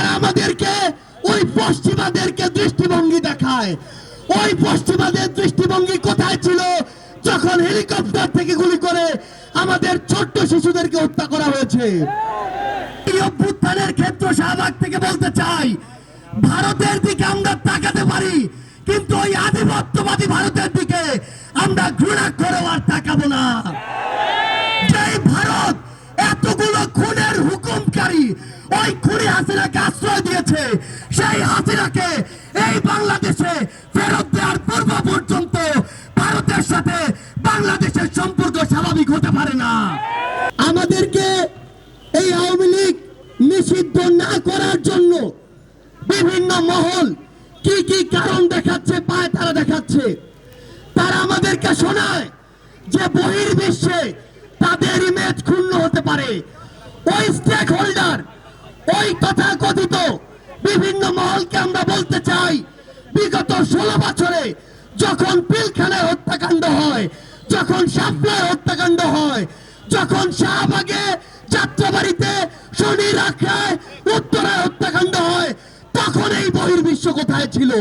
তারা আমাদেরকে ওই পশ্চিমাদেরকে দৃষ্টিভঙ্গি দেখায়। ওই পশ্চিমাদের দৃষ্টিভঙ্গি কোথায় ছিল? যখন হেলিকপ্টার থেকে গুলি করে আমাদের ছোট্ট শিশুদেরকে হত্যা করা হয়েছে। অভ্যুত্থানের ক্ষেত্র শাহবাগ থেকে বলতে চাই, ভারতের দিকে আমরা তাকাতে পারি, কিন্তু ওই আধিপত্যবাদী ভারতের দিকে আমরা ঘৃণা করেও আর তাকাবো না। ওই খুনি হাসিনাকে আশ্রয় দিয়েছে। সেই হাসিনাকে এই বাংলাদেশে ফেরত দেওয়ার পূর্ব পর্যন্ত ভারতের সাথে বাংলাদেশের সম্পর্ক স্বাভাবিক হতে পারে না। আমাদেরকে এই আওয়ামী লীগ নিষিদ্ধ না করার জন্য বিভিন্ন মহল কি কি কারণ দেখাচ্ছে, পায় তারা দেখাচ্ছে। তারা আমাদেরকে শোনায় যে বহির্বিশ্বে তাদের ইমেজ ক্ষুণ্ণ হতে পারে। ওই স্টেক হোল্ডার ওই তথাকথিত বিভিন্ন মহলকে আমরা বলতে চাই, বিগত ষোলো বছরে যখন পিলখানায় হত্যাকাণ্ড হয়, যখন সাপলায় হত্যাকাণ্ড হয়, যখন শাহবাগে যাত্রাবাড়িতে শনি রাখায় উত্তরায় হত্যাকাণ্ড হয়, তখন এই বহির্বিশ্ব কোথায় ছিল?